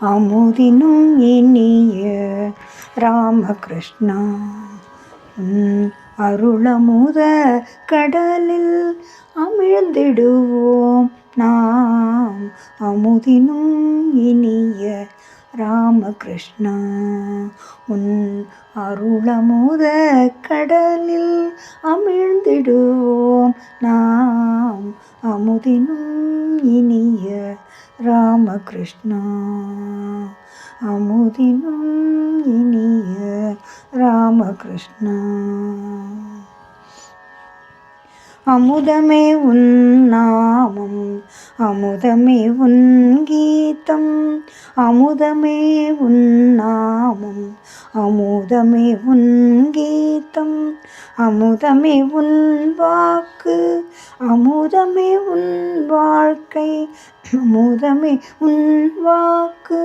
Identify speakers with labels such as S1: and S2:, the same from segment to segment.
S1: அமுதினும் இனிய ராமகிருஷ்ணா. அருளமுத கடலில் அமிழ்ந்திடுவோம் நாம். அமுதினும் இனிய ராமகிருஷ்ணா. உன் அருளமுத கடலில் அமிழ்ந்திடுவோம் நாம். அமுதினும் இனிய ராமகிருஷ்ணா அமுதினும் இனிய ராமகிருஷ்ணா. அமுதமே உன் நாமம் அமுதமே உன் கீதம் அமுதமே உன் நாமம் அமுதமே உன் கீதம் அமுதமே உன் வாக்கு அமுதமே உன் வாழ்க்கை அமுதமே உன் வாக்கு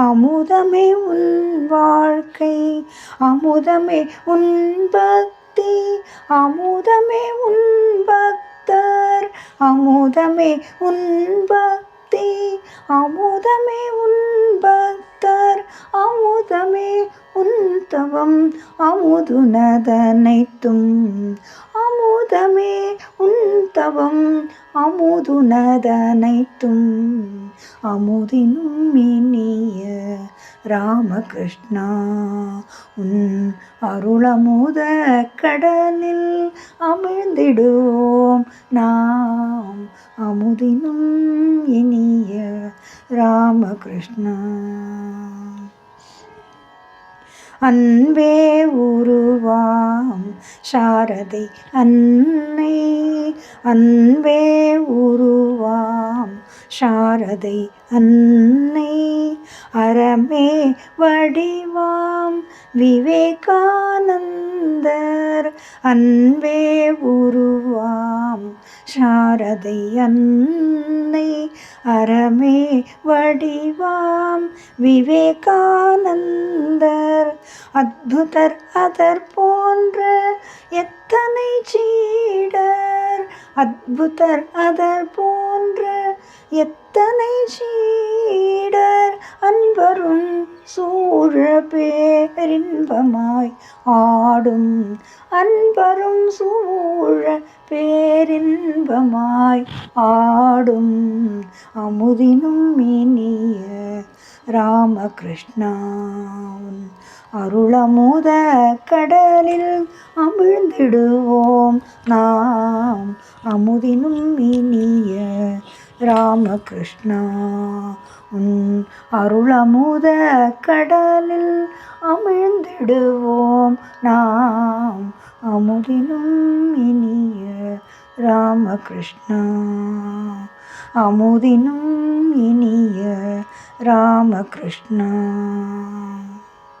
S1: அமுதமே உன் வாழ்க்கை அமுதமே உன் பக்தி அமுதமே உன் அமுதமே உன் பக்தி. அமுதமே உன் பக்தர். அமுதமே உன் தவம். அமுதுனதனைத்தும் அமுதமே உன் தவம். அமுதுனதனைத்தும் அமுதினும் இனிய ராமகிருஷ்ணா உன் அருளமுத கடலில் அமிழ்ந்திடுவோம். நாம் அமுதினும் இனிய ராமகிருஷ்ணா. அன்பே உருவாம் சாரதை அன்னை அன்பே உருவாம் சாரதை அன்னை. அறமே வடிவாம். விவேகானந்தர் அன்பே உருவாம். சாரதை அன்னை அறமே வடிவாம். விவேகானந்தர் அத்புதர் அதர் போன்ற எத்தனை சீடர். அத்புதர் அதர் போன்ற எத்தனை சீடர் அன்பரும் சூழ பேரின்பமாய் ஆடும். அன்பரும் சூழ பேரின்பமாய் ஆடும். அமுதினும் இனிய ராமகிருஷ்ணா அருளமுத கடலில் அமிழ்ந்திடுவோம் நாம். அமுதினும் இனிய ராமகிருஷ்ணா அருளமுத கடலில் அமிழ்ந்திடுவோம். நாம் அமுதினும் இனிய ராமகிருஷ்ணா. அமுதினும் இனிய ராமகிருஷ்ணா.